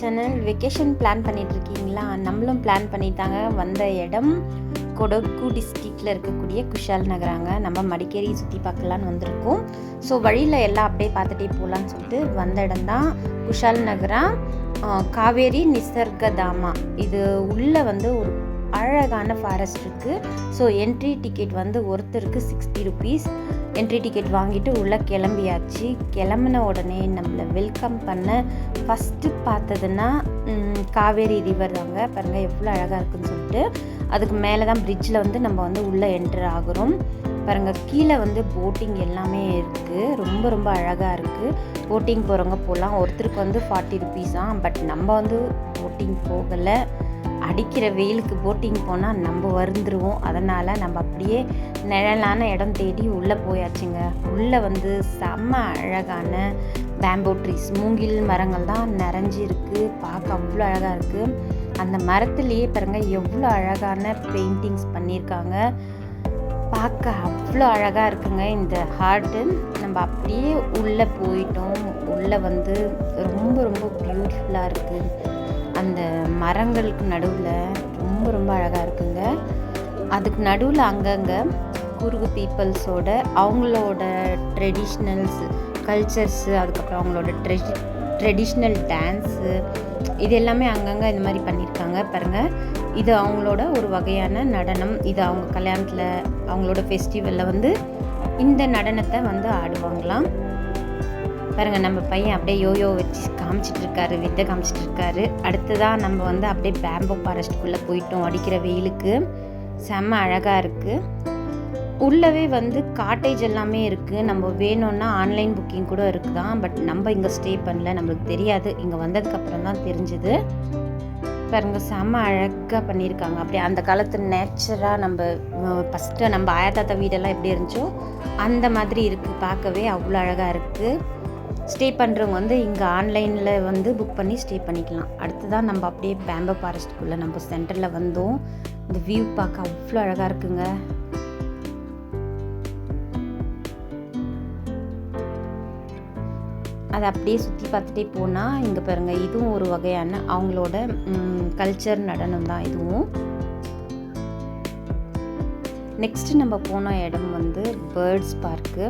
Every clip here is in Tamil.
சேனல் வெக்கேஷன் பிளான் பண்ணிட்டு இருக்கீங்களா நம்மளும் பிளான் பண்ணிட்டாங்க வந்த இடம். கொடகு டிஸ்ட்ரிக்டில் இருக்கக்கூடிய குஷால் நகராங்க. நம்ம மடிக்கேரி சுற்றி பார்க்கலான்னு வந்திருக்கோம். ஸோ வழியில் எல்லாம் அப்படியே பார்த்துட்டே போகலான்னு சொல்லிட்டு வந்த இடம் தான் குஷால் நகரா. காவேரி நிசர்கதாமா. இது உள்ளே வந்து ஒரு அழகான ஃபாரஸ்ட் இருக்குது ஸோ என்ட்ரி டிக்கெட் வந்து ஒருத்தருக்கு சிக்ஸ்டி ருபீஸ் என்ட்ரி டிக்கெட் வாங்கிட்டு உள்ளே கிளம்பியாச்சு. கிளம்புன உடனே நம்மளை வெல்கம் பண்ண ஃபஸ்ட்டு பார்த்ததுன்னா காவேரி ரிவர் தாங்க. பாருங்கள் எவ்வளோ அழகாக இருக்குன்னு சொல்லிட்டு. அதுக்கு மேலே தான் பிரிட்ஜில் வந்து நம்ம வந்து உள்ளே என்ட்ரு ஆகிறோம். பாருங்கள் கீழே வந்து போட்டிங் எல்லாமே இருக்குது ரொம்ப ரொம்ப அழகாக இருக்குது போட்டிங் போகிறவங்க போகலாம் ஒருத்தருக்கு வந்து ஃபார்ட்டி ருபீஸ் தான் பட் நம்ம வந்து போட்டிங் போகலை. அடிக்கிற வெயிலுக்கு போட்டிங் போனால் நம்ம வருந்துருவோம். அதனால் நம்ம அப்படியே நிழலான இடம் தேடி உள்ளே போயாச்சுங்க. உள்ளே வந்து செம்ம அழகான பேம்போ ட்ரீஸ் மூங்கில் மரங்கள் தான் நிறைஞ்சி இருக்குது பார்க்க அவ்வளோ அழகாக இருக்குது அந்த மரத்துலேயே பாருங்க எவ்வளோ அழகான பெயிண்டிங்ஸ் பண்ணியிருக்காங்க. பார்க்க அவ்வளோ அழகாக இருக்குங்க இந்த ஹார்ட்டு நம்ம அப்படியே உள்ளே போயிட்டோம். உள்ளே வந்து ரொம்ப ரொம்ப பியூட்டிஃபுல்லாக இருக்குது அந்த மரங்களுக்கு நடுவில் ரொம்ப ரொம்ப அழகாக இருக்குங்க. அதுக்கு நடுவில் அங்கங்கே குறுகு பீப்புள்ஸோட அவங்களோட ட்ரெடிஷ்னல்ஸ் கல்ச்சர்ஸு அதுக்கப்புறம் அவங்களோட ட்ரெடி ட்ரெடிஷ்னல் டான்ஸு இது எல்லாமே அங்கங்கே இந்த மாதிரி பண்ணியிருக்காங்க. பாருங்கள் இது அவங்களோட ஒரு வகையான நடனம். இது அவங்க கல்யாணத்தில் அவங்களோட ஃபெஸ்டிவலில் வந்து இந்த நடனத்தை வந்து ஆடுவாங்களாம். பாருங்கள் நம்ம பையன் அப்படியே யோயோ வச்சு காமிச்சிட்டு இருக்காரு வித்தை காமிச்சிட்டு இருக்காரு அடுத்ததாக நம்ம வந்து அப்படியே பேம்போ ஃபாரஸ்ட்டுக்குள்ளே போயிட்டோம் அடிக்கிற வெயிலுக்கு. செம்ம அழகாக இருக்குது உள்ளவே வந்து காட்டேஜ் எல்லாமே இருக்குது நம்ம வேணும்னா ஆன்லைன் புக்கிங் கூட இருக்குதான் பட் நம்ம இங்கே ஸ்டே பண்ணல. நம்மளுக்கு தெரியாது. இங்கே வந்ததுக்கப்புறம் தான் தெரிஞ்சுது. பாருங்க செம்ம அழகாக பண்ணியிருக்காங்க. அப்படியே அந்த காலத்து நேச்சராக நம்ம ஃபஸ்ட்டு நம்ம ஆயத்தாத்தா வீடெல்லாம் எப்படி இருந்துச்சோ அந்த மாதிரி இருக்குது பார்க்கவே அவ்வளோ அழகாக இருக்குது ஸ்டே பண்ணுறவங்க வந்து இங்கே ஆன்லைனில் வந்து புக் பண்ணி ஸ்டே பண்ணிக்கலாம். அடுத்ததான் நம்ம அப்படியே பேம்போ ஃபாரஸ்ட்டுக்குள்ளே நம்ம சென்டரில் வந்தோம். இந்த வியூ பார்க்க அவ்வளோ அழகாக இருக்குங்க. அதை அப்படியே சுற்றி பார்த்துட்டே போனால் இங்கே பாருங்கள் இதுவும் ஒரு வகையான அவங்களோட கல்ச்சர் நடனம் தான் இதுவும். நெக்ஸ்ட் நம்ம போன இடம் வந்து பேர்ட்ஸ் பார்க்கு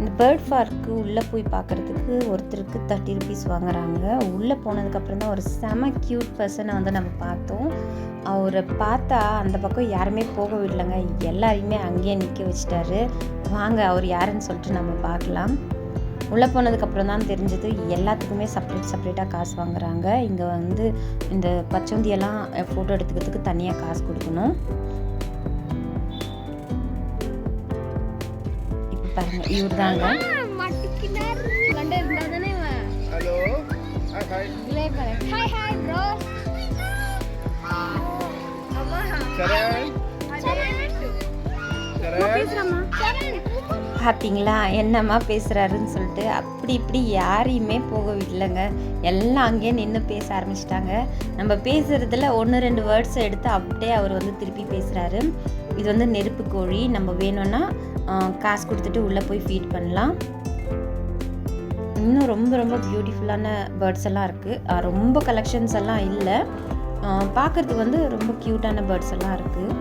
இந்த பேர்ட் பார்க்கு உள்ளே போய் பார்க்குறதுக்கு ஒருத்தருக்கு தேர்ட்டி ருபீஸ் வாங்குறாங்க. உள்ளே போனதுக்கப்புறம் தான் ஒரு செம க்யூட் பர்சனை வந்து நம்ம பார்த்தோம். அவரை பார்த்தா அந்த பக்கம் யாருமே போக விடலங்க. எல்லாரையுமே அங்கேயே நிற்க வச்சுட்டாரு. வாங்க அவர் யாருன்னு சொல்லிட்டு நம்ம பார்க்கலாம். உள்ளே போனதுக்கப்புறம் தான் தெரிஞ்சது எல்லாத்துக்குமே செப்பரேட் செப்பரேட்டாக காசு வாங்குறாங்க. இங்கே வந்து இந்த பச்சோந்தியெல்லாம் ஃபோட்டோ எடுத்துக்கிறதுக்கு தனியாக காசு கொடுக்கணும். சரண். பேசுறமா சரண். பார்த்தீங்களா என்னம்மா பேசுகிறாருன்னு சொல்லிட்டு அப்படி இப்படி யாரையுமே போக விடலைங்க எல்லாம் அங்கேயே நின்று பேச ஆரம்பிச்சிட்டாங்க. நம்ம பேசுகிறதுல ஒன்று ரெண்டு வேர்ட்ஸை எடுத்து அப்படியே அவர் வந்து திருப்பி பேசுகிறாரு இது வந்து நெருப்பு கோழி. நம்ம வேணும்னா காசு கொடுத்துட்டு உள்ளே போய் ஃபீட் பண்ணலாம். இன்னும் ரொம்ப ரொம்ப பியூட்டிஃபுல்லான பேர்ட்ஸ் எல்லாம் இருக்குது ரொம்ப கலெக்ஷன்ஸ் எல்லாம் இல்லை. பார்க்குறதுக்கு வந்து ரொம்ப க்யூட்டான பேர்ட்ஸ் எல்லாம் இருக்குது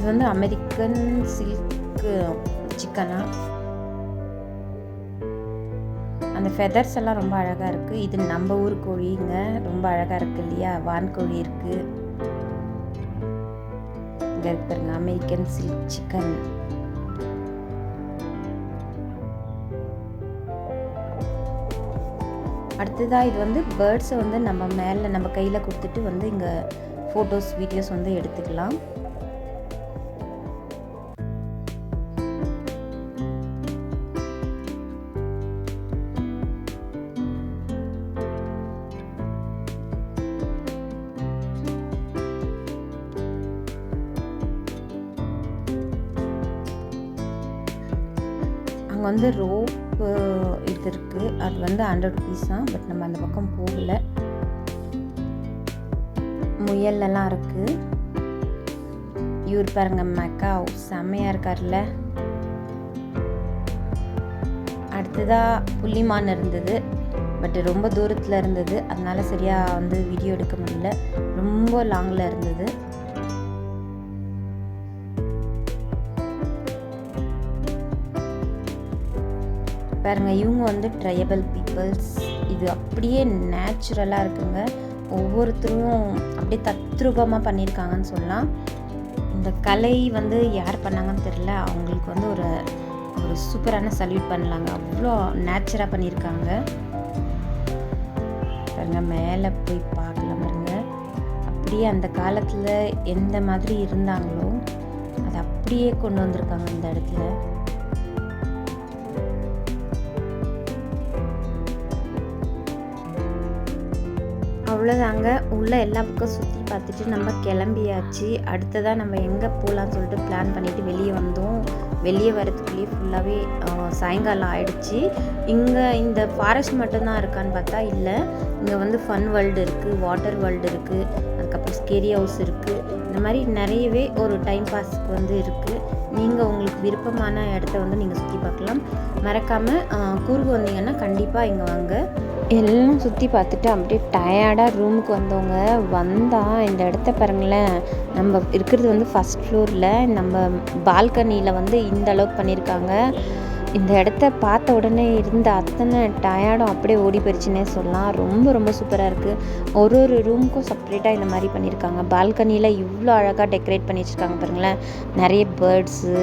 இது வந்து அமெரிக்கன் சில்க்கு சிக்கனா? அந்த ஃபெதர்ஸ் எல்லாம் ரொம்ப அழகாக இருக்குது இது நம்ம ஊர் கோழிங்க ரொம்ப அழகாக இருக்குது இல்லையா? வான்கோழி இருக்குது இங்கே இருக்கு பாருங்க அமெரிக்கன் சில்க் சிக்கன் அடுத்ததாக இது வந்து பேர்ட்ஸை வந்து நம்ம மேலே நம்ம கையில் கொடுத்துட்டு வந்து இங்கே ஃபோட்டோஸ் வீடியோஸ் வந்து எடுத்துக்கலாம். அங்கே வந்து ரோப்பு இது இருக்குது அது வந்து ஹண்ட்ரட் ருபீஸ் தான். பட் நம்ம அந்த பக்கம் போகல. முயல்லலாம் இருக்குது இவர் பாருங்க மக்கா செம்மையாக இருக்கார்ல அடுத்ததாக புள்ளிமான் இருந்தது. பட் ரொம்ப தூரத்தில் இருந்தது. அதனால் சரியாக வந்து வீடியோ எடுக்க முடியல. ரொம்ப லாங்கில் இருந்தது. பாருங்க இவங்க வந்து ட்ரையபிள் பீப்புள்ஸ் இது அப்படியே நேச்சுரலாக இருக்குங்க. ஒவ்வொருத்தரும் அப்படியே தத்ரூபமாக பண்ணியிருக்காங்கன்னு சொல்லலாம். இந்த கலை வந்து யார் பண்ணாங்கன்னு தெரில அவங்களுக்கு வந்து ஒரு ஒரு சூப்பரான சல்யூட் பண்ணலாங்க. அவ்வளோ நேச்சராக பண்ணியிருக்காங்க. பாருங்க மேலே போய் பார்க்கலாம் பாருங்க. அப்படியே அந்த காலத்தில் எந்த மாதிரி இருந்தாங்களோ அதை அப்படியே கொண்டு வந்திருக்காங்க இந்த இடத்துல. அவ்வளோதாங்க உள்ளே எல்லா பக்கம் சுற்றி பார்த்துட்டு நம்ம கிளம்பியாச்சு. அடுத்ததாக நம்ம எங்கே போகலான்னு சொல்லிட்டு பிளான் பண்ணிட்டு வெளியே வந்தோம். வெளியே வரதுக்குள்ளேயே ஃபுல்லாகவே சாயங்காலம் ஆயிடுச்சு. இங்கே இந்த ஃபாரஸ்ட் மட்டும்தான் இருக்கான்னு பார்த்தா இல்லை. இங்கே வந்து ஃபன் வேர்ல்டு இருக்குது வாட்டர் வேர்ல்டு இருக்குது அதுக்கப்புறம் ஸ்கேரி ஹவுஸ் இருக்குது இந்த மாதிரி நிறையவே ஒரு டைம் பாஸ்க்கு வந்து இருக்குது நீங்கள் உங்களுக்கு விருப்பமான இடத்த வந்து நீங்கள் சுற்றி பார்க்கலாம். மறக்காமல் கூர்கு வந்தீங்கன்னா கண்டிப்பாக இங்கே வாங்க. எல்லாம் சுற்றி பார்த்துட்டு அப்படியே டயர்டாக ரூமுக்கு வந்தவங்க வந்தால் இந்த இடத்த பாருங்களேன். நம்ம இருக்கிறது வந்து ஃபஸ்ட் ஃப்ளோரில் நம்ம பால்கனியில் வந்து இந்த அளவுக்கு பண்ணியிருக்காங்க. இந்த இடத்த பார்த்த உடனே இருந்த அத்தனை டயர்டும் அப்படியே ஓடி போயிடுச்சுன்னே சொல்லலாம். ரொம்ப ரொம்ப சூப்பராக இருக்குது ஒரு ஒரு ரூமுக்கும் செப்பரேட்டாக இந்த மாதிரி பண்ணியிருக்காங்க. பால்கனியில் இவ்வளோ அழகாக டெக்கரேட் பண்ணி வச்சுருக்காங்க பாருங்களேன். நிறைய பேர்ட்ஸு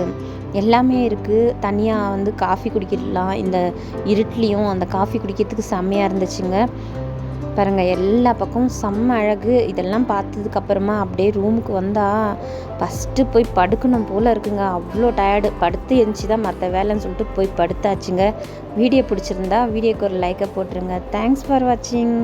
எல்லாமே இருக்குது தனியாக வந்து காஃபி குடிக்கலாம். இந்த இருட்லேயும் அந்த காஃபி குடிக்கிறதுக்கு செம்மையாக இருந்துச்சுங்க. பாருங்கள் எல்லா பக்கமும் செம்ம அழகு. இதெல்லாம் பார்த்ததுக்கப்புறமா அப்படியே ரூமுக்கு வந்தால் ஃபஸ்ட்டு போய் படுக்கணும் போல் இருக்குங்க. அவ்வளோ டயர்டு படுத்து எழுந்துச்சி தான் மற்ற வேலைன்னு சொல்லிட்டு போய் படுத்தாச்சுங்க. வீடியோ பிடிச்சிருந்தா வீடியோக்கு ஒரு லைக்கை போட்டுருங்க. தேங்க்ஸ் ஃபார் வாட்சிங்